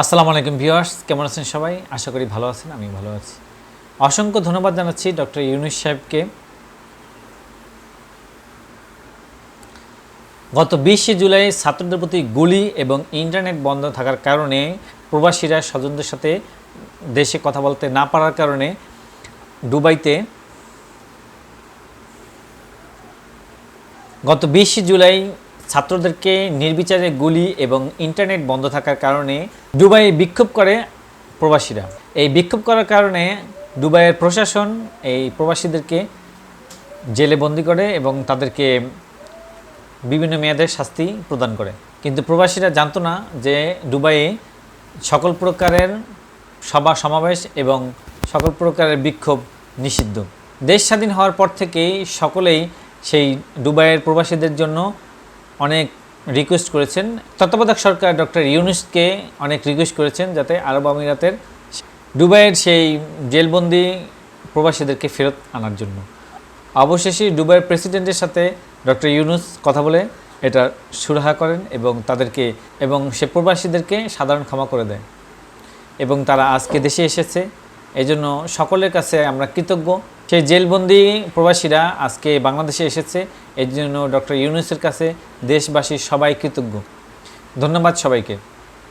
আসসালামু আলাইকুম ভিউয়ার্স, কেমন আছেন সবাই? আশা করি ভালো আছেন আমি ভালো আছি। অসংখ্য ধন্যবাদ জানাচ্ছি ডক্টর ইউনুস সাহেবকে। গত বিশে জুলাই ছাত্রদের প্রতি গুলি এবং ইন্টারনেট বন্ধ থাকার কারণে প্রবাসীরা স্বজনদের সাথে দেশে কথা বলতে না পারার কারণে দুবাইতে গত বিশে জুলাই ছাত্রদেরকে নির্বিচারে গুলি এবং ইন্টারনেট বন্ধ থাকার কারণে দুবাই বিক্ষোভ করে প্রবাসীরা। এই বিক্ষোভ করার কারণে দুবাইয়ের প্রশাসন এই প্রবাসীদেরকে জেলে বন্দি করে এবং তাদেরকে বিভিন্ন মেয়াদের শাস্তি প্রদান করে। কিন্তু প্রবাসীরা জানতো না যে দুবাইয়ে সকল প্রকারের সভা, সমাবেশ এবং সকল প্রকারের বিক্ষোভ নিষিদ্ধ। দেশ স্বাধীন হওয়ার পর থেকেই সকলেই সেই দুবাইয়ের প্রবাসীদের জন্য অনেক রিকোয়েস্ট করেছেন। তত্ত্বাবধায়ক সরকার ডক্টর ইউনুসকে অনেক রিকোয়েস্ট করেছেন যাতে আরব আমিরাতের দুবাইয়ের সেই জেলবন্দি প্রবাসীদেরকে ফেরত আনার জন্য। অবশেষে দুবাইয়ের প্রেসিডেন্টের সাথে ডক্টর ইউনুস কথা বলে এটা সুরাহা করেন এবং তাদেরকে এবং সে প্রবাসীদেরকে সাধারণ ক্ষমা করে দেয় এবং তারা আজকে দেশে এসেছে। এই জন্য সকলের কাছে আমরা কৃতজ্ঞ। সেই জেলবন্দি প্রবাসীরা আজকে বাংলাদেশে এসেছে। এর জন্য ডক্টর ইউনুসের কাছে দেশবাসী সবাই কৃতজ্ঞ। ধন্যবাদ সবাইকে।